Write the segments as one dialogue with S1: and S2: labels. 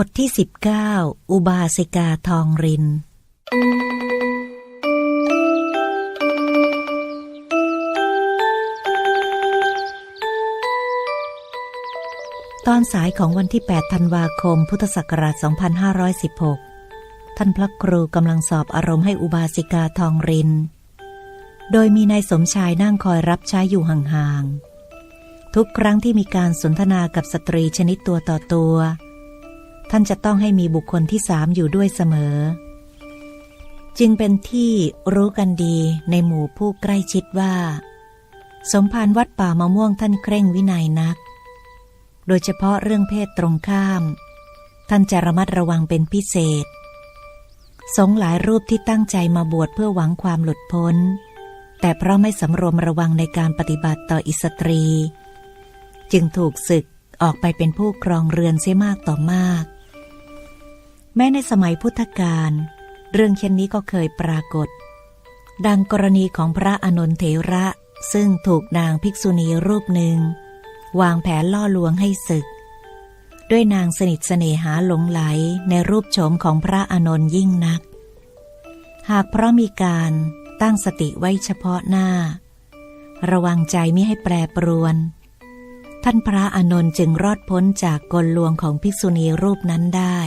S1: บทที่สิบเก้าอุบาสิกาทองริน ตอนสายของวันที่ 8 ธันวาคม พุทธศักราช 2516 ท่านพระครูกำลังสอบอารมณ์ให้อุบาสิกาทองริน โดยมีนายสมชายนั่งคอยรับใช้อยู่ห่างๆ ทุกครั้งที่มีการสนทนากับสตรีชนิดตัวต่อตัว ท่านจะต้องให้มีบุคคลที่สามอยู่ด้วยเสมอ จึงเป็นที่รู้กันดีในหมู่ผู้ใกล้ชิดว่า สมภารวัดป่ามะม่วงท่านเคร่งวินัยนัก โดยเฉพาะเรื่องเพศตรงข้าม ท่านจะระมัดระวังเป็นพิเศษ สงหลายรูปที่ตั้งใจมาบวชเพื่อหวังความหลุดพ้น แต่เพราะไม่สำรวมระวังในการปฏิบัติต่ออิสตรี จึงถูกศึกออกไปเป็นผู้ครองเรือนเสียมากต่อมาก แม้ในสมัยพุทธกาลเรื่องเช่นนี้ก็เคยปรากฏ ดังกรณีของพระอนนทเถระซึ่งถูกนางภิกษุณีรูปหนึ่ง วางแผนล่อลวงให้ศึก ด้วยนางสนิทเสน่หาหลงไหลในรูปโฉมของพระอนนท์ยิ่งนัก หากเพราะมีการตั้งสติไว้เฉพาะหน้า ระวังใจไม่ให้แปรปรวน ท่านพระอนนท์จึงรอดพ้นจากกลลวงของภิกษุณีรูปนั้นได้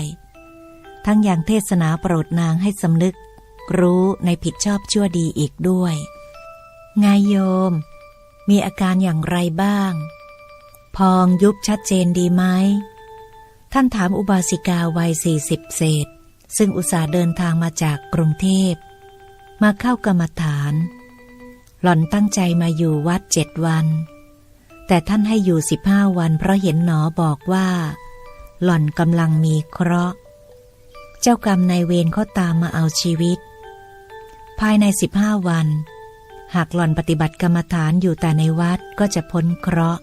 S1: ทั้งอย่างเทศนาโปรดนางให้สำนึก รู้ในผิดชอบชั่วดีอีกด้วยไงโยม มีอาการอย่างไรบ้าง พองยุบชัดเจนดีไหม ท่านถามอุบาสิกาวัยสี่สิบเศษ ซึ่งอุตส่าห์เดินทางมาจากกรุงเทพ มาเข้ากรรมฐาน หล่อนตั้งใจมาอยู่วัดเจ็ดวัน แต่ท่านให้อยู่สิบห้าวันเพราะเห็นหนอบอกว่า หล่อนกำลังมีเคราะห์ เจ้ากรรมนายเวรเขาตามมาเอาชีวิต ภายในสิบห้าวัน หากหล่อนปฏิบัติกรรมฐานอยู่แต่ในวัดก็จะพ้นเคราะห์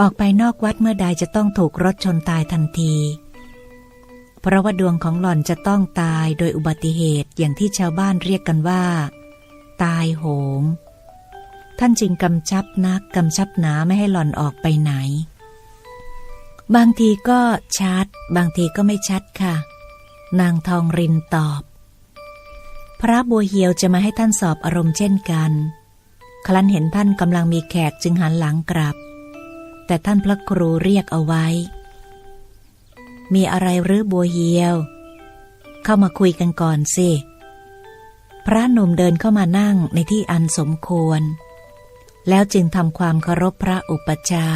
S1: ออกไปนอกวัดเมื่อใดจะต้องถูกรถชนตายทันที เพราะว่าดวงของหล่อนจะต้องตายโดยอุบัติเหตุอย่างที่ชาวบ้านเรียกกันว่า ตายโหง ท่านจึงกำชับนักกำชับหนาไม่ให้หล่อนออกไปไหนบางทีก็ชัด บางทีก็ไม่ชัดค่ะ นางทองรินตอบ พระบัวเหียวจะมาให้ท่านสอบอารมณ์เช่นกัน ครั้นเห็นท่านกำลังมีแขกจึงหันหลังกลับ แต่ท่านพระครูเรียกเอาไว้ มีอะไรหรือบัวเหียว เข้ามาคุยกันก่อนสิ พระหนุ่มเดินเข้ามานั่งในที่อันสมควร แล้วจึงทำความเคารพพระอุปชา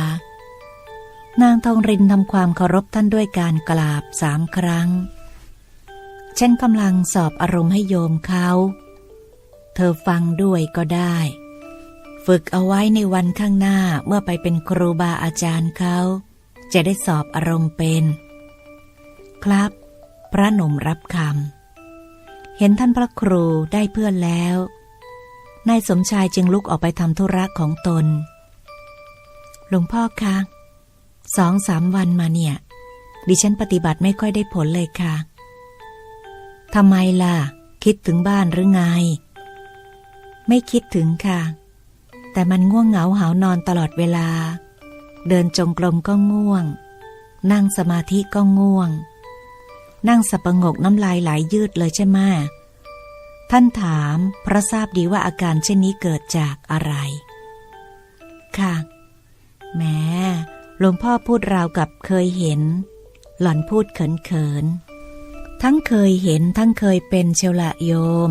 S1: นางทองรินทำความเคารพท่านด้วยการกราบสามครั้ง ฉันกำลังสอบอารมณ์ให้โยมเขา เธอฟังด้วยก็ได้ ฝึกเอาไว้ในวันข้างหน้าเมื่อไปเป็นครูบาอาจารย์เขา จะได้สอบอารมณ์เป็น ครับ พระหนุ่มรับคำ เห็นท่านพระครูได้เพื่อนแล้ว นายสมชายจึงลุกออกไปทำธุระของตน หลวงพ่อคะสองสามวันมาเนี่ย ดิฉันปฏิบัติไม่ค่อยได้ผลเลยค่ะ ทำไมล่ะ คิดถึงบ้านหรือไง ไม่คิดถึงค่ะ แต่มันง่วงเหงาหานอนตลอดเวลา เดินจงกรมก็ง่วง นั่งสมาธิก็ง่วง นั่งสับประงกน้ำลายไหลยยืดเลยใช่ไหมท่านถามเพราะทราบดีว่าอาการเช่นนี้เกิดจากอะไร ค่ะแม้หลวงพ่อพูดราวกับเคยเห็น หล่อนพูดเขินๆ ทั้งเคยเห็นทั้งเคยเป็นเชละโยม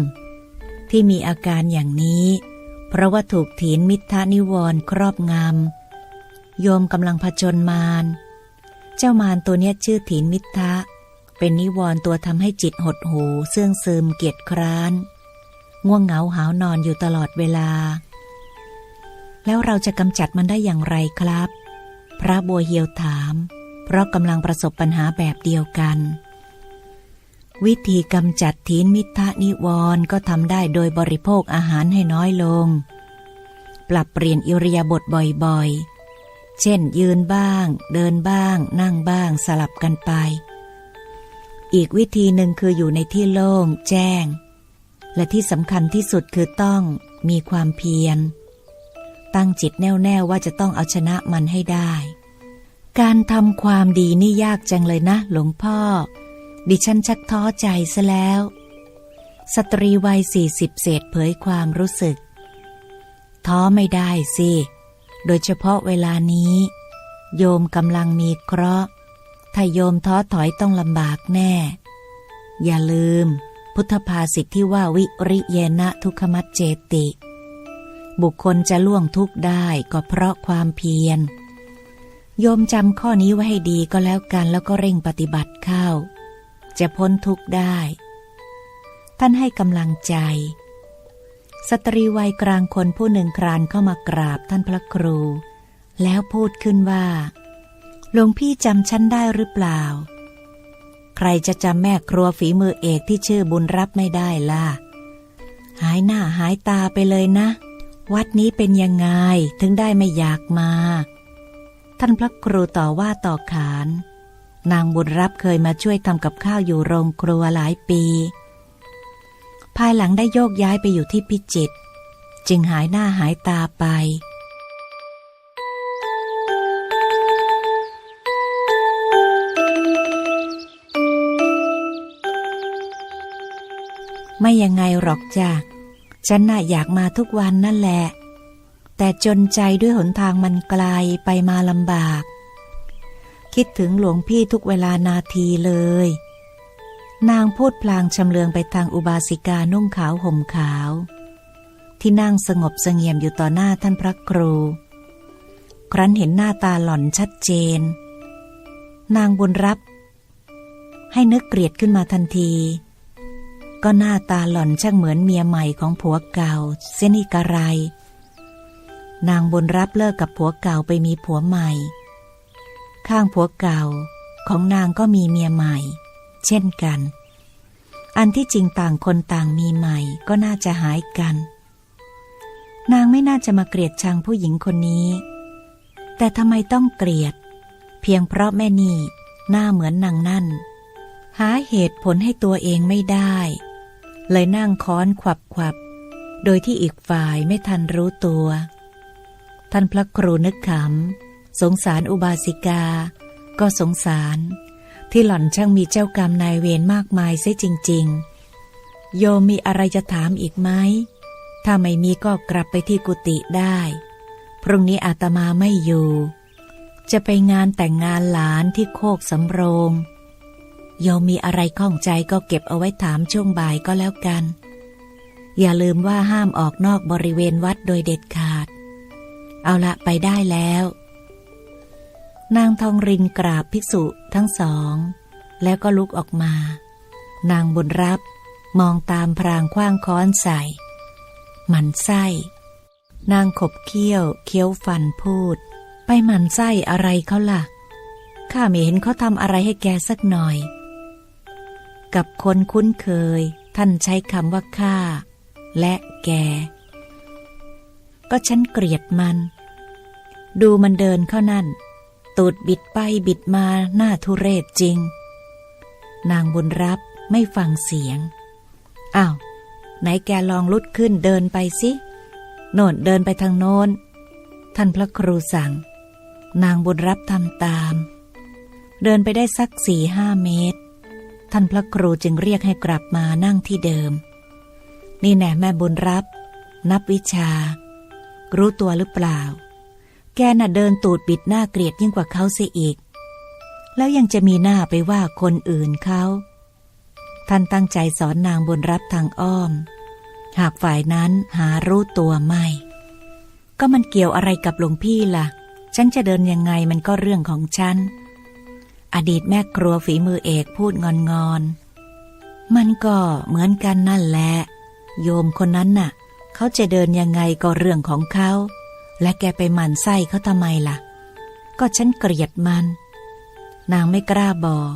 S1: ที่มีอาการอย่างนี้ เพราะว่าถูกถีนมิทธานิวรครอบงำโยมกำลังผจญมาร เจ้ามารตัวเนี้ยชื่อถีนมิทธะเป็นนิวรตัวทำให้จิตหดหูเสื่องซึมเกียจคร้าน ง่วงเหงาหาวนอนอยู่ตลอดเวลา แล้วเราจะกำจัดมันได้อย่างไรครับ พระบัวเหียวถาม เพราะกำลังประสบปัญหาแบบเดียวกัน วิธีกำจัดทีนมิทะนิวรณ์ก็ทำได้โดยบริโภคอาหารให้น้อยลง ปรับเปลี่ยนอิริยาบถบ่อยๆ เช่นยืนบ้าง เดินบ้าง นั่งบ้างสลับกันไป อีกวิธีหนึ่งคืออยู่ในที่โล่งแจ้ง และที่สำคัญที่สุดคือต้องมีความเพียร ตั้งจิตแน่วแน่ว่าจะต้องเอาชนะมันให้ได้ การทำความดีนี่ยากจังเลยนะ หลวงพ่อ ดิฉันชักท้อใจซะแล้ว สตรีวัยสี่สิบเศษเผยความรู้สึก ท้อไม่ได้สิ โดยเฉพาะเวลานี้ โยมกำลังมีเคราะห์ถ้าโยมท้อถอยต้องลำบากแน่ อย่าลืม พุทธภาษิตที่ว่าวิริเยนะทุกขมัจเจติ บุคคลจะล่วงทุกข์ได้ก็เพราะความเพียรโยมจำข้อนี้ไว้ให้ดีก็แล้วกันแล้วก็เร่งปฏิบัติเข้า จะพ้นทุกข์ได้ ท่านให้กำลังใจ สตรีวัยกลางคนผู้หนึ่งครานเข้ามากราบท่านพระครู แล้วพูดขึ้นว่าหลวงพี่จำฉันได้หรือเปล่า ใครจะจำแม่ครัวฝีมือเอกที่ชื่อบุญรับไม่ได้ล่ะ หายหน้าหายตาไปเลยนะ วัดนี้เป็นยังไงถึงได้ไม่อยากมา ท่านพระครูต่อว่าต่อขาน นางบุญรับเคยมาช่วยทำกับข้าวอยู่โรงครัวหลายปี ภายหลังได้โยกย้ายไปอยู่ที่พิจิตรจึงหายหน้าหายตาไป ไม่ยังไงหรอกจ้ะฉันน่ะอยากมาทุกวันนั่นแหละ แต่จนใจด้วยหนทางมันไกลไปมาลำบาก คิดถึงหลวงพี่ทุกเวลานาทีเลย นางพูดพลางชำเลืองไปทางอุบาสิกานุ่งขาวห่มขาว ที่นั่งสงบเสงี่ยมอยู่ต่อหน้าท่านพระครู ครั้นเห็นหน้าตาหล่อนชัดเจน นางบุญรับ ให้นึกเกลียดขึ้นมาทันที ก็หน้าตาหล่อนช่างเหมือนเมียใหม่ของผัวเก่า เสยนิกระไรนางบุญรับเลิกกับผัวเก่าไปมีผัวใหม่ ข้างผัวเก่าของนางก็มีเมียใหม่ เช่นกัน อันที่จริงต่างคนต่างมีใหม่ก็น่าจะหายกัน นางไม่น่าจะมาเกลียดชังผู้หญิงคนนี้ แต่ทำไมต้องเกลียด เพียงเพราะแม่นี่หน้าเหมือนนางนั่น หาเหตุผลให้ตัวเองไม่ได้ เลยนั่งค้อนขวับขวับ โดยที่อีกฝ่ายไม่ทันรู้ตัว ท่านพระครูนึกขำ สงสารอุบาสิกา ก็สงสาร ที่หล่อนช่างมีเจ้ากรรมนายเวรมากมายเสียจริง ๆ โยมมีอะไรจะถามอีกไหม ถ้าไม่มีก็กลับไปที่กุฏิได้ พรุ่งนี้อาตมาไม่อยู่ จะไปงานแต่งงานหลานที่โคกสำโรง โยมมีอะไรข้องใจก็เก็บเอาไว้ถามช่วงบ่ายก็แล้วกัน อย่าลืมว่าห้ามออกนอกบริเวณวัดโดยเด็ดขาด เอาละไปได้แล้ว นางทองรินกราบภิกษุทั้งสอง แล้วก็ลุกออกมา นางบุญรับมองตามพรางคว้างค้อนใส่หมันไส้ นางขบเคี้ยว เคี้ยวฟันพูด ไปหมันไส้อะไรเขาล่ะ ข้าไม่เห็นเขาทำอะไรให้แกสักหน่อย กับคนคุ้นเคย ท่านใช้คำว่าข้าและแก ก็ฉันเกลียดมัน ดูมันเดินเข้านั่น ตูดบิดไปบิดมาหน้าทุเรศจริง นางบุญรับไม่ฟังเสียง อ้าว ไหนแกลองลุดขึ้นเดินไปสิ โน่นเดินไปทางโน้น ท่านพระครูสั่ง นางบุญรับทำตาม เดินไปได้สักสี่ห้าเมตร ท่านพระครูจึงเรียกให้กลับมานั่งที่เดิม นี่แน่แม่บุญรับ นับวิชา รู้ตัวหรือเปล่า แกน่ะเดินตูดบิดหน้าเกลียดยิ่งกว่าเขาเสียอีก แล้วยังจะมีหน้าไปว่าคนอื่นเขา ท่านตั้งใจสอนนางบุญรับทางอ้อม หากฝ่ายนั้นหารู้ตัวไม่ ก็มันเกี่ยวอะไรกับหลวงพี่ล่ะ ฉันจะเดินยังไงมันก็เรื่องของฉัน อดีตแม่ครัวฝีมือเอกพูดงอนงอนๆมันก็เหมือนกันนั่นแหละ โยมคนนั้นน่ะ เขาจะเดินยังไงก็เรื่องของเขา และแกไปหมั่นไส้เขาทำไมล่ะ ก็ฉันเกลียดมัน นางไม่กล้าบอก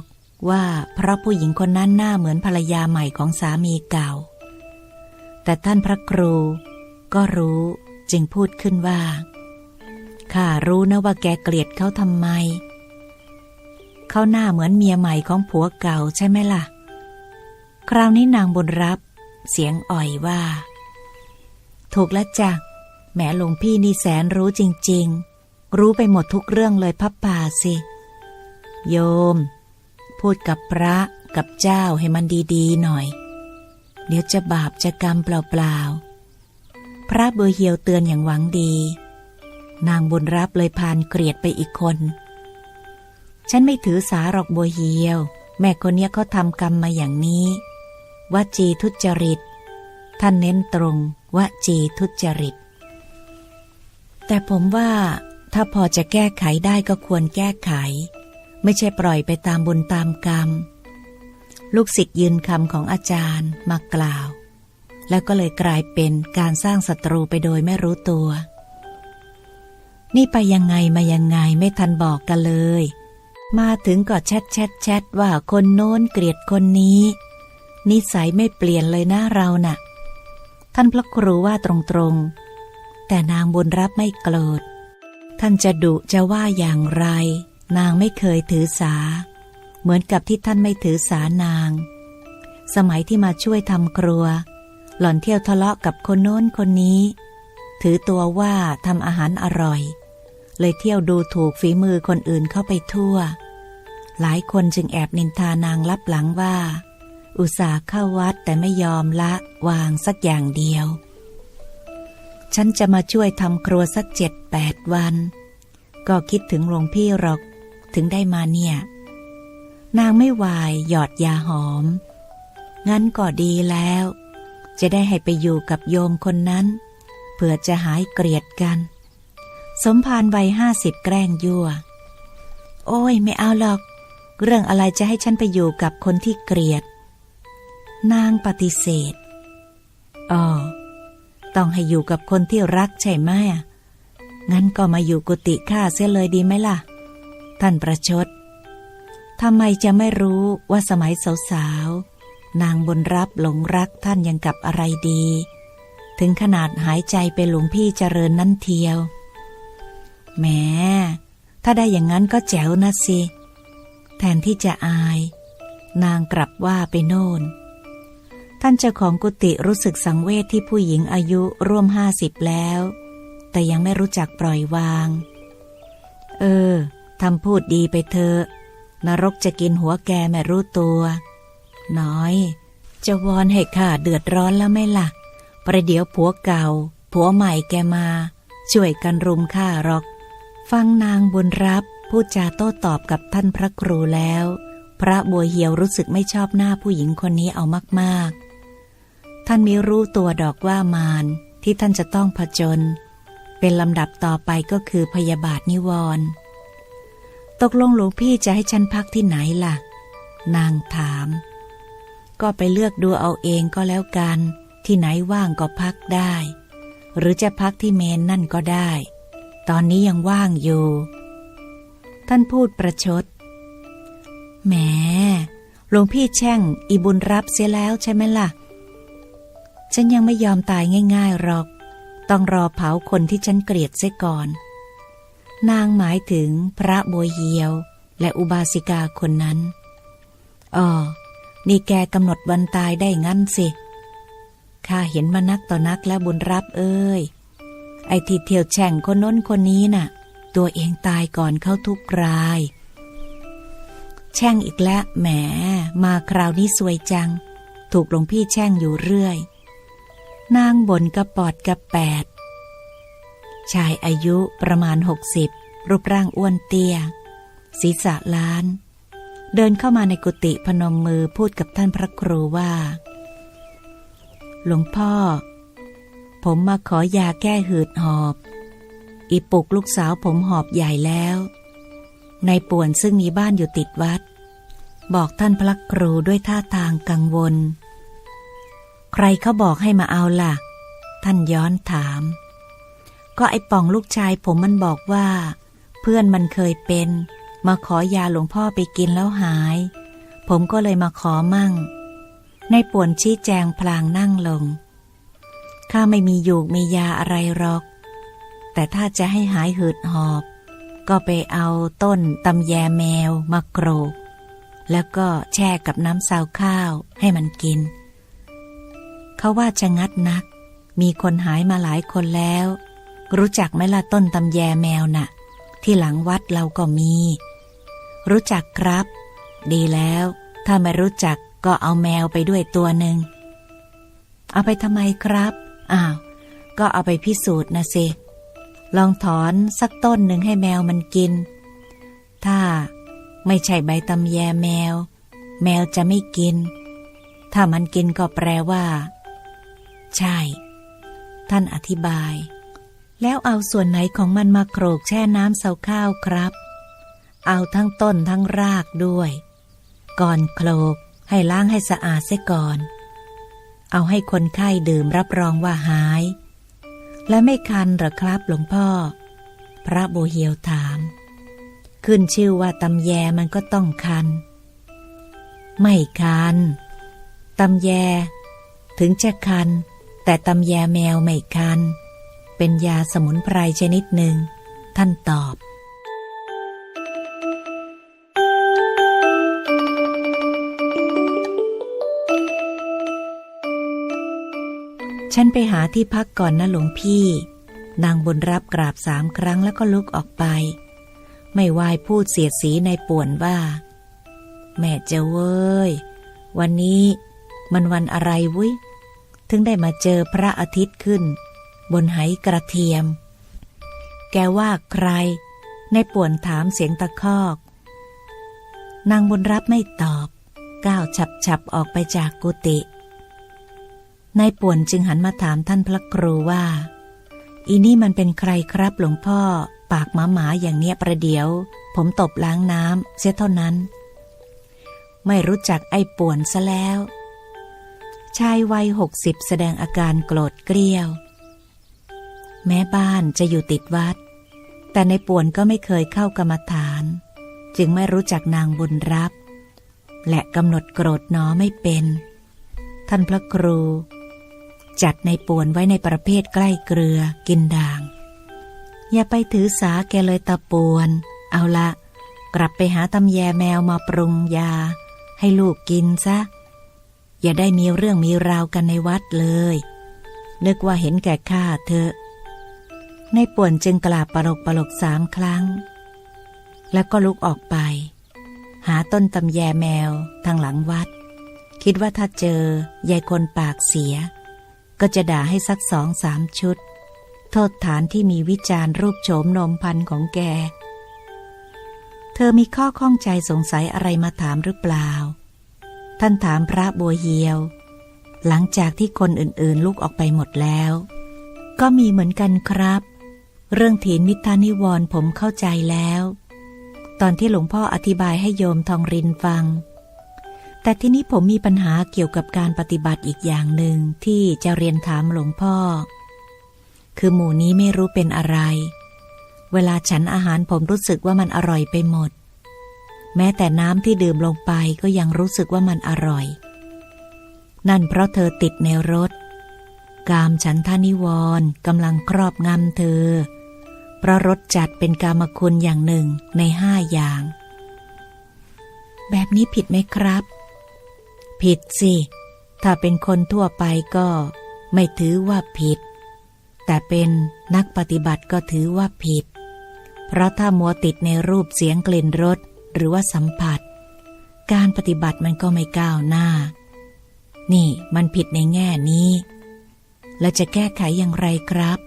S1: ว่าเพราะผู้หญิงคนนั้นหน้าเหมือนภรรยาใหม่ของสามีเก่า แต่ท่านพระครูก็รู้จึงพูดขึ้นว่าข้ารู้นะว่าแกเกลียดเขาทำไม เขาหน้าเหมือนเมียใหม่ของผัวเก่าใช่ไหมล่ะ คราวนี้นางบุญรับเสียงอ่อยว่า ถูกแล้วจ้ะ แหมหลวงพี่นี่แสนรู้จริง ๆ รู้ไปหมดทุกเรื่องเลยพับป่าสิ โยม พูดกับพระกับเจ้าให้มันดีๆหน่อย เดี๋ยวจะบาปจะกรรมเปล่าๆ พระเบอร์เฮียวเตือนอย่างหวังดี นางบุญรับเลยพานเกลียดไปอีกคน ฉันไม่ถือสาหรอกบัวเฮียว แม่คนเนี้ยเขาทำกรรมมาอย่างนี้วจีทุจริต ท่านเน้นตรงวจีทุจริต แต่ผมว่าถ้าพอจะแก้ไขได้ก็ควรแก้ไข ไม่ใช่ปล่อยไปตามบุญตามกรรม ลูกศิษย์ยืนคำของอาจารย์มากล่าว แล้วก็เลยกลายเป็นการสร้างศัตรูไปโดยไม่รู้ตัว นี่ไปยังไงมายังไงไม่ทันบอกกันเลย มาถึงก็แชทแชทแชทว่าคนโน้นเกลียดคนนี้ นิสัยไม่เปลี่ยนเลยนะเราน่ะ ท่านพระครูว่าตรงๆ แต่นางบุญรับไม่โกรธ ท่านจะดุจะว่าอย่างไร นางไม่เคยถือสา เหมือนกับที่ท่านไม่ถือสานาง สมัยที่มาช่วยทำครัว หล่อนเที่ยวทะเลาะกับคนโน้นคนนี้ ถือตัวว่าทำอาหารอร่อย เลยเที่ยวดูถูกฝีมือคนอื่นเข้าไปทั่ว หลายคนจึงแอบนินทานางลับหลังว่า อุตส่าห์เข้าวัดแต่ไม่ยอมละวางสักอย่างเดียว ฉันจะมาช่วยทำครัวสักเจ็ดแปดวัน ก็คิดถึงหลวงพี่หรอกถึงได้มาเนี่ย นางไม่วายหยอดยาหอม งั้นก็ดีแล้ว จะได้ให้ไปอยู่กับโยมคนนั้นเพื่อจะหายเกลียดกัน สมภารวัยห้าสิบแกล้งยั่ว โอ้ยไม่เอาหรอก เรื่องอะไรจะให้ฉันไปอยู่กับคนที่เกลียด นางปฏิเสธอ๋อ ต้องให้อยู่กับคนที่รักใช่ไหมงั้นก็มาอยู่กุฏิข้าเสียเลยดีไหมล่ะ ท่านประชดทำไมจะไม่รู้ว่าสมัยสาวๆ นางบนรับหลงรักท่านยังกับอะไรดี ถึงขนาดหายใจไปหลวงพี่เจริญนั่นเทียวแหมถ้าได้อย่างนั้นก็แจ๋วนะสิ แทนที่จะอาย นางกลับว่าไปโน่น ท่านเจ้าของกุฏิรู้สึกสังเวชที่ผู้หญิงอายุร่วมห้าสิบแล้ว แต่ยังไม่รู้จักปล่อยวาง เออทำพูดดีไปเถอะ นรกจะกินหัวแกไม่รู้ตัว น้อย จะวอนให้ข้าเดือดร้อนแล้วไม่ล่ะ ประเดี๋ยวผัวเก่า ผัวใหม่แกมา ช่วยกันรุมฆ่าหรอก ฟังนางบุญรับพูดจาโต้ตอบกับท่านพระครูแล้ว พระบัวเหียวรู้สึกไม่ชอบหน้าผู้หญิงคนนี้เอามากๆ ท่านมีรู้ตัวดอกว่ามารที่ท่านจะต้องผจญเป็นลำดับต่อไปก็คือพยาบาทนิวรณ์ตกลงหลวงพี่จะให้ฉันพักที่ไหนล่ะ นางถาม ก็ไปเลือกดูเอาเองก็แล้วกัน ที่ไหนว่างก็พักได้ หรือจะพักที่เมนนั่นก็ได้ ตอนนี้ยังว่างอยู่ ท่านพูดประชดแหมหลวงพี่แช่ง อีบุญรับเสียแล้วใช่ไหมล่ะ ฉันยังไม่ยอมตายง่ายๆหรอก ต้องรอเผาคนที่ฉันเกลียดเสียก่อน นางหมายถึงพระบัวเหียว และอุบาสิกาคนนั้นอ๋อนี่แกกำหนดวันตายได้งั้นสิ ข้าเห็นมานักต่อนักแล้วบุญรับเอ้ย ไอ้ที่เที่ยวแช่งคนน้นคนนี้น่ะ ตัวเองตายก่อนเข้าทุกราย แช่งอีกแล้วแหม มาคราวนี้สวยจัง ถูกหลวงพี่แช่งอยู่เรื่อย นางบนกระปอดกระแปด ชายอายุประมาณหกสิบรูปร่างอ้วนเตี้ย ศีรษะล้าน เดินเข้ามาในกุฏิพนมมือพูดกับท่านพระครูว่า หลวงพ่อ ผมมาขอยาแก้หืดหอบ อีปุกลูกสาวผมหอบใหญ่แล้ว ในป่วนซึ่งมีบ้านอยู่ติดวัด บอกท่านพระครูด้วยท่าทางกังวล รเขาบอกให้มาเอาล่ะ ท่านย้อนถาม ก็ไอ้ป่องลูกชายผมมันบอกว่า เพื่อนมันเคยเป็น มาขอยาหลวงพ่อไปกินแล้วหาย ผมก็เลยมาขอมั่ง ในป่วนชี้แจงพลางนั่งลง ข้าไม่มียู่มียาอะไรหรอก แต่ถ้าจะให้หายหืดหอบ ก็ไปเอาต้นตำแยแมวมาโกรกแล้วก็แช่กับน้ำซาวข้าวให้มันกิน เขาว่าจะงัดนัก มีคนหายมาหลายคนแล้ว รู้จักไหมล่ะต้นตำแยแมวน่ะ ที่หลังวัดเราก็มี รู้จักครับ ดีแล้ว ถ้าไม่รู้จักก็เอาแมวไปด้วยตัวหนึ่ง เอาไปทำไมครับ อ้าว ก็เอาไปพิสูจน์นะสิ ลองถอนสักต้นหนึ่งให้แมวมันกิน ถ้าไม่ใช่ใบตำแยแมว แมวจะไม่กิน ถ้ามันกินก็แปลว่า ใช่ ท่านอธิบาย แล้วเอาส่วนไหนของมันมาโขลกแช่น้ำเสาข้าวครับ เอาทั้งต้นทั้งรากด้วย ก่อนโขลกให้ล้างให้สะอาดเสียก่อน เอาให้คนไข้ดื่มรับรองว่าหาย และไม่คันหรอครับหลวงพ่อ พระโบเฮียวถาม ขึ้นชื่อว่าตำแยมันก็ต้องคัน ไม่คันตำแย ถึงจะคัน แต่ตำแยแมวไม่คัน เป็นยาสมุนไพรชนิดหนึ่ง ท่านตอบ ฉันไปหาที่พักก่อนนะหลวงพี่ นางบุญรับกราบสามครั้งแล้วก็ลุกออกไป ไม่วายพูดเสียดสีในป่วนว่า แม่เจ้าเว้ย วันนี้มันวันอะไรวุ้ย ถึงได้มาเจอพระอาทิตย์ขึ้น บนไหกระเทียม แกว่าใคร ในป่วนถามเสียงตะคอก นางบุญรับไม่ตอบ ก้าวฉับฉับๆออกไปจากกุฏินายป่วนจึงหันมาถามท่านพระครูว่า อีนี่มันเป็นใครครับหลวงพ่อ ปากหมาหมาๆอย่างเนี้ยประเดี๋ยว ผมตบล้างน้ำเสียเท่านั้น ไม่รู้จักไอ้ป่วนซะแล้ว ชายวัยหกสิบแสดงอาการโกรธเกรี้ยว แม้บ้านจะอยู่ติดวัด แต่ในป่วนก็ไม่เคยเข้ากรรมฐาน จึงไม่รู้จักนางบุญรับ และกำหนดโกรธหนอไม่เป็น ท่านพระครู จัดในป่วนไว้ในประเภทใกล้เกลือกินด่าง อย่าไปถือสาแกเลยตาปวน เอาละ กลับไปหาตำแยแมวมาปรุงยา ให้ลูกกินซะ อย่าได้มีเรื่องมีราวกันในวัดเลย นึกว่าเห็นแก่ข้าเถอะในป่วนจึงกราบปลกปลกสามครั้ง แล้วก็ลุกออกไป หาต้นตำแยแมวทางหลังวัด คิดว่าถ้าเจอยายคนปากเสีย ก็จะด่าให้สักสองสามชุด โทษฐานที่มีวิจารณ์รูปโฉมนมพันของแก เธอมีข้อข้องใจสงสัยอะไรมาถามหรือเปล่า ท่านถามพระบัวเฮียว หลังจากที่คนอื่นๆลุกออกไปหมดแล้ว ก็มีเหมือนกันครับ เรื่องถีนมิทานิวรผมเข้าใจแล้ว ตอนที่หลวงพ่ออธิบายให้โยมทองรินฟัง แต่ที่นี้ผมมีปัญหาเกี่ยวกับการปฏิบัติอีกอย่างหนึ่งที่จะเรียนถามหลวงพ่อ คือหมู่นี้ไม่รู้เป็นอะไร เวลาฉันอาหารผมรู้สึกว่ามันอร่อยไปหมด แม้แต่น้ำที่ดื่มลงไปก็ยังรู้สึกว่ามันอร่อย นั่นเพราะเธอติดในรถกามฉันทานิวร์กำลังครอบงำเธอ เพราะรสจัดเป็นกามคุณอย่างหนึ่งในห้าอย่าง แบบนี้ผิดไหมครับ ผิดสิ ถ้าเป็นคนทั่วไปก็ไม่ถือว่าผิด แต่เป็นนักปฏิบัติก็ถือว่าผิด เพราะถ้ามัวติดในรูปเสียงกลิ่นรส หรือว่าสัมผัส การปฏิบัติมันก็ไม่ก้าวหน้า นี่มันผิดในแง่นี้ แล้วจะแก้ไขอย่างไรครับ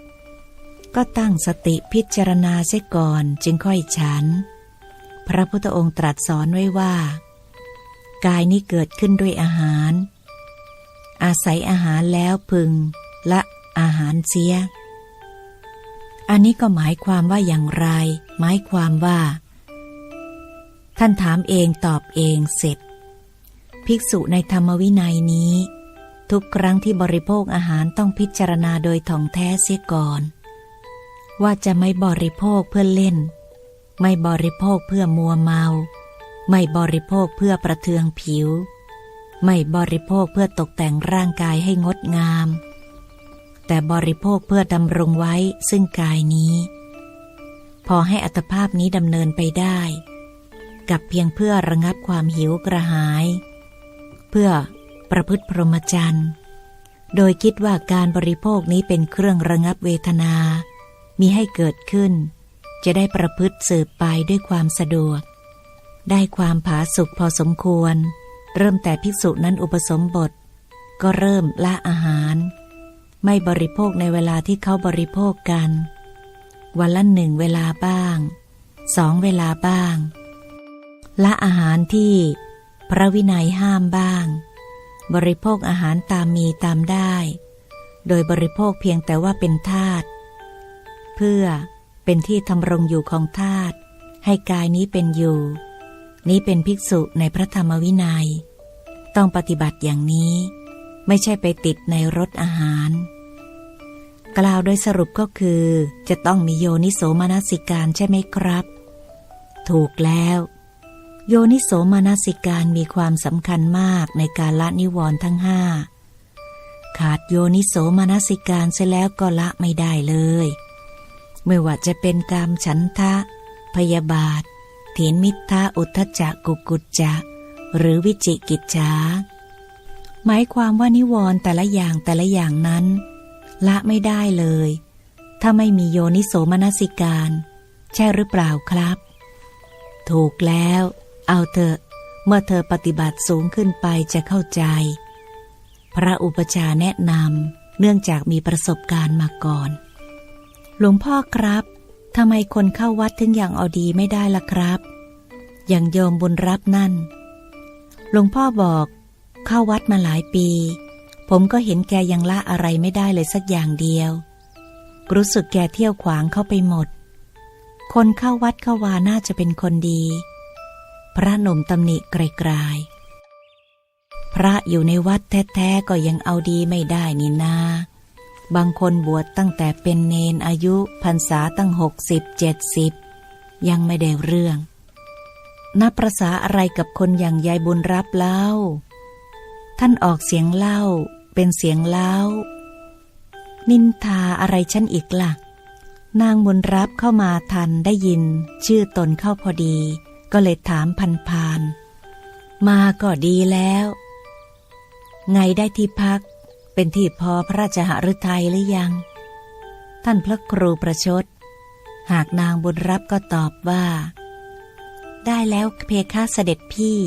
S1: ก็ตั้งสติพิจารณาเสียก่อนจึงค่อยฉัน พระพุทธองค์ตรัสสอนไว้ว่า กายนี้เกิดขึ้นด้วยอาหาร อาศัยอาหารแล้วพึงละอาหารเสียอันนี้ก็หมายความว่าอย่างไร หมายความว่า ท่านถามเองตอบเองเสร็จ ภิกษุในธรรมวินัยนี้ ทุกครั้งที่บริโภคอาหารต้องพิจารณาโดยท่องแท้เสียก่อน ว่าจะไม่บริโภคเพื่อเล่น ไม่บริโภคเพื่อมัวเมา ไม่บริโภคเพื่อประเทืองผิว ไม่บริโภคเพื่อตกแต่งร่างกายให้งดงาม แต่บริโภคเพื่อดำรงไว้ซึ่งกายนี้ พอให้อัตภาพนี้ดำเนินไปได้ กับเพียงเพื่อระงับความหิวกระหาย เพื่อประพฤติพรหมจรรย์ โดยคิดว่าการบริโภคนี้เป็นเครื่องระงับเวทนา มีให้เกิดขึ้น จะได้ประพฤติสืบไปด้วยความสะดวก ได้ความผาสุกพอสมควร เริ่มแต่ภิกษุนั้นอุปสมบท ก็เริ่มละอาหาร ไม่บริโภคในเวลาที่เขาบริโภคกัน วันละหนึ่งเวลาบ้าง สองเวลาบ้าง ละอาหารที่พระวินัยห้ามบ้าง บริโภคอาหารตามมีตามได้ โดยบริโภคเพียงแต่ว่าเป็นทาตุเพื่อเป็นที่ทำรงอยู่ของทาตุให้กายนี้เป็นอยู่ นี้เป็นภิกษุในพระธรรมวินัย ต้องปฏิบัติอย่างนี้ ไม่ใช่ไปติดในรสอาหาร กล่าวโดยสรุปก็คือ จะต้องมีโยนิโสมนสิการใช่ไหมครับ ถูกแล้ว โยนิโสมนสิการมีความสำคัญมากในการละนิวรณ์ทั้งห้า ขาดโยนิโสมนสิการเสียแล้วก็ละไม่ได้เลย ไม่ว่าจะเป็นกามฉันทะ พยาบาทเถีนมิทะอุทจักกุกุจจะหรือวิจิกิจฉาหมายความว่านิวรณ์แต่ละอย่างแต่ละอย่างนั้น ละไม่ได้เลย ถ้าไม่มีโยนิโสมนสิการ ใช่หรือเปล่าครับ ถูกแล้ว เอาเถอะ เมื่อเธอปฏิบัติสูงขึ้นไปจะเข้าใจ พระอุปชาแนะนำเนื่องจากมีประสบการณ์มาก่อน หลวงพ่อครับทำไมคนเข้าวัดถึงอย่างเอาดีไม่ได้ล่ะครับ อย่างโยมบุญรับนั่น หลวงพ่อบอก เข้าวัดมาหลายปี ผมก็เห็นแกยังละอะไรไม่ได้เลยสักอย่างเดียว รู้สึกแกเที่ยวขวางเข้าไปหมด คนเข้าวัดเข้าวาน่าจะเป็นคนดี พระนมตำหนิไกลๆพระอยู่ในวัดแท้ๆก็ยังเอาดีไม่ได้นี่นา บางคนบวชตั้งแต่เป็นเนนอายุพรรษาตั้งหกสิบเจ็ดสิบยังไม่ได้เรื่อง นับประษาอะไรกับคนอย่างยายบุญรับเล่า ท่านออกเสียงเล่า เป็นเสียงเล่า นินทาอะไรฉันอีกละ่ะ นางบุญรับเข้ามาทันได้ยิน ชื่อตนเข้าพอดี ก็เลยถามพันพาน มาก็ดีแล้ว ไงได้ที่พัก เป็นที่พอพระราชหฤทัยหรือยัง ท่านพระครูประชด หากนางบุญรับก็ตอบว่า ได้แล้วเพคะเสด็จพี่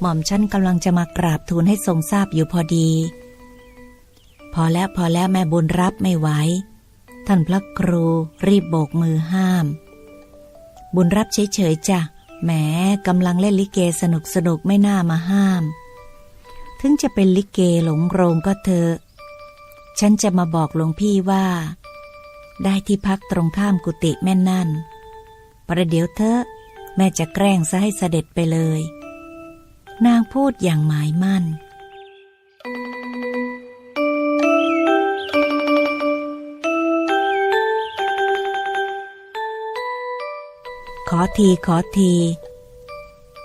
S1: หม่อมฉันกำลังจะมากราบทูลให้ทรงทราบอยู่พอดี พอแล้วพอแล้วแม่บุญรับไม่ไหวท่านพระครูรีบโบกมือห้าม บุญรับเฉยๆจ้ะ แหมกำลังเล่นลิเกสนุกสนุกไม่น่ามาห้าม ถึงจะเป็นลิเกหลงโรงก็เถอะ ฉันจะมาบอกหลวงพี่ว่า ได้ที่พักตรงข้ามกุฏิแม่นั่น ประเดี๋ยวเถอะ แม่จะแกล้งซะให้เสด็จไปเลย นางพูดอย่างหมายมั่น ขอทีขอที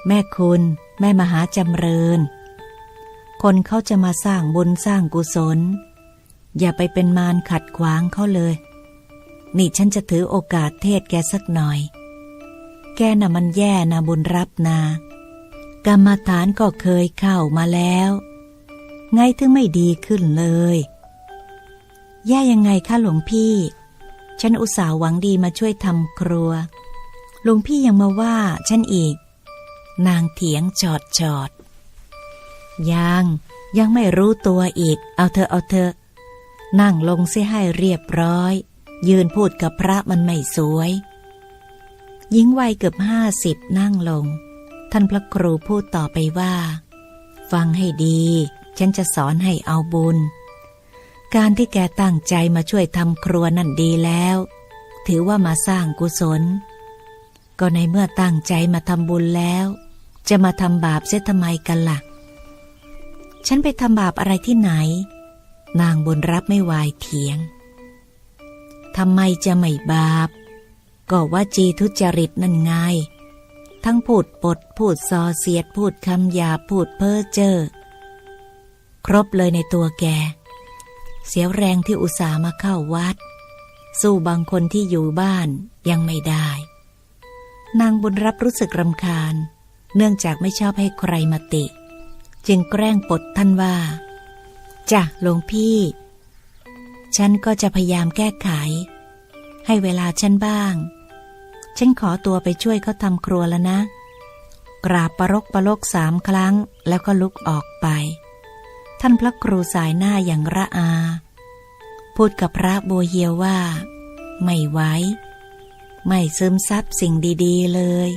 S1: แม่คุณ แม่มหาจำเริญ คนเขาจะมาสร้างบุญสร้างกุศล อย่าไปเป็นมารขัดขวางเขาเลย นี่ฉันจะถือโอกาสเทศแกสักหน่อย แกน่ะมันแย่นะบุญรับนากรรมฐานก็เคยเข้ามาแล้ว ไงถึงไม่ดีขึ้นเลย แย่ยังไงคะหลวงพี่ ฉันอุตส่าห์หวังดีมาช่วยทำครัว ลวงพี่ยังมาว่าฉันอีก นางเถียงจอดจอด ยังยังไม่รู้ตัวอีก เอาเธอเอาเธอ นั่งลงเสียให้เรียบร้อย ยืนพูดกับพระมันไม่สวย หญิงวัยเกือบห้าสิบนั่งลง ท่านพระครูพูดต่อไปว่า ฟังให้ดี ฉันจะสอนให้เอาบุญ การที่แกตั้งใจมาช่วยทำครัวนั่นดีแล้ว ถือว่ามาสร้างกุศล ก็ในเมื่อตั้งใจมาทำบุญแล้ว จะมาทำบาปเสียทำไมกันละ่ะ ฉันไปทำบาปอะไรที่ไหน นางบุญรับไม่วายเถียงทำไมจะไม่บาป ก็ว่าจีทุจริตนั่นไง ทั้งพูดปด พูดซอเสียด พูดคำหยาพูดเพ้อเจ้อครบเลยในตัวแก เสียแรงที่อุตส่าห์มาเข้าวัด สู้บางคนที่อยู่บ้านยังไม่ได้ นางบุญรับรู้สึกรำคาญ เนื่องจากไม่ชอบให้ใครมาติ จึงแกล้งปดท่านว่าจ้ะหลวงพี่ ฉันก็จะพยายามแก้ไข ให้เวลาฉันบ้าง ฉันขอตัวไปช่วยเขาทำครัวแล้วนะ กราบประรกประโลกสามครั้งแล้วก็ลุกออกไป ท่านพระครูสายหน้าอย่างระอา พูดกับพระโบวเฮียวว่า ไม่ไหว ไม่ซึมซับสิ่งดีๆเลย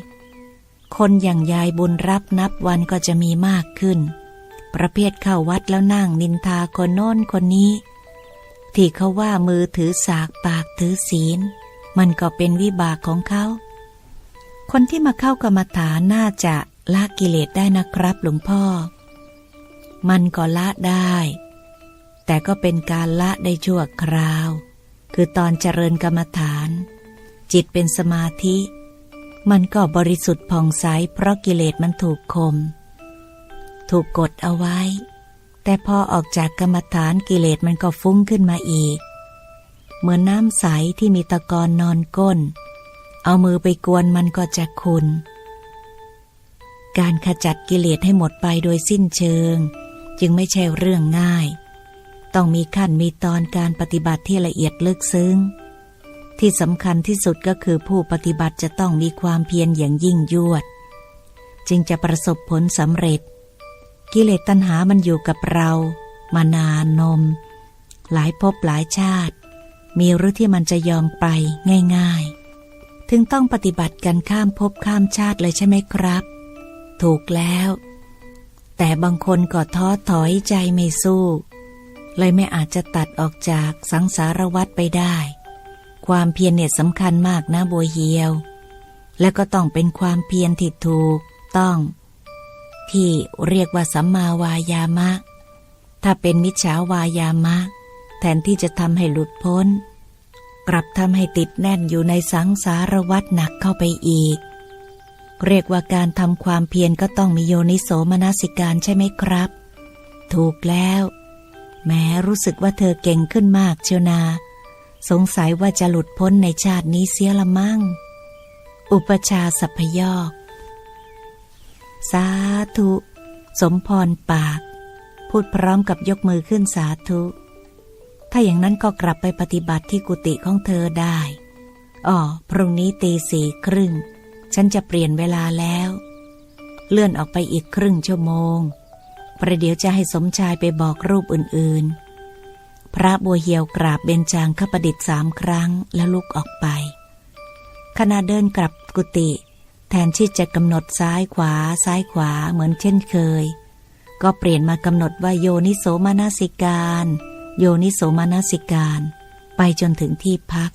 S1: คนอย่างยายบุญรับนับวันก็จะมีมากขึ้น ประเภทเข้าวัดแล้วนั่งนินทาคนโน้นคนนี้ ที่เขาว่ามือถือสากปากถือศีล มันก็เป็นวิบากของเขา คนที่มาเข้ากรรมฐานน่าจะละกิเลสได้นะครับหลวงพ่อ มันก็ละได้ แต่ก็เป็นการละได้ชั่วคราว คือตอนเจริญกรรมฐาน จิตเป็นสมาธิ มันก็บริสุทธิ์ผ่องใสเพราะกิเลสมันถูกคม ถูกกดเอาไว้ แต่พอออกจากกรรมฐานกิเลสมันก็ฟุ้งขึ้นมาอีก เหมือนน้ำใสที่มีตะกอนนอนก้น เอามือไปกวนมันก็จะคุณ การขจัดกิเลสให้หมดไปโดยสิ้นเชิง จึงไม่ใช่เรื่องง่าย ต้องมีขั้นมีตอนการปฏิบัติที่ละเอียดลึกซึ้ง ที่สำคัญที่สุดก็คือผู้ปฏิบัติจะต้องมีความเพียรอย่างยิ่งยวด จึงจะประสบผลสำเร็จ กิเลสตัณหามันอยู่กับเรา มานานนม หลายภพหลายชาติ มีหรือที่มันจะยอมไปง่าย ๆ ถึงต้องปฏิบัติกันข้ามภพข้ามชาติเลยใช่ไหมครับ ถูกแล้ว แต่บางคนก็ท้อถอยใจไม่สู้ เลยไม่อาจจะตัดออกจากสังสารวัฏไปได้ ความเพียรเนี่ยสำคัญมากนะบัวเหียว และก็ต้องเป็นความเพียรที่ถูกต้อง ที่เรียกว่าสัมมาวายามะ ถ้าเป็นมิจฉาวายามะ แทนที่จะทำให้หลุดพ้น กลับทำให้ติดแน่นอยู่ในสังสารวัฏหนักเข้าไปอีก เรียกว่าการทำความเพียรก็ต้องมีโยนิโสมนสิการใช่ไหมครับ ถูกแล้ว แม้รู้สึกว่าเธอเก่งขึ้นมากเชียวนา สงสัยว่าจะหลุดพ้นในชาตินี้เสียละมั่ง อุปชาสัพยอกสาธุ สมพรปาก พูดพร้อมกับยกมือขึ้นสาธุ ถ้าอย่างนั้นก็กลับไปปฏิบัติที่กุฏิของเธอได้อ๋อพรุ่งนี้ตีสี่ครึ่ง ฉันจะเปลี่ยนเวลาแล้ว เลื่อนออกไปอีกครึ่งชั่วโมง ประเดี๋ยวจะให้สมชายไปบอกรูปอื่นๆ พระบัวเหียวกราบเบญจางคประดิษฐ์สามครั้งแล้วลุกออกไป ขณะเดินกลับกุฏิแทนที่จะกำหนดซ้ายขวาซ้ายขวาเหมือนเช่นเคย ก็เปลี่ยนมากำหนดว่าโยนิโสมานสิการ โยนิโสมานสิการ ไปจนถึงที่พัก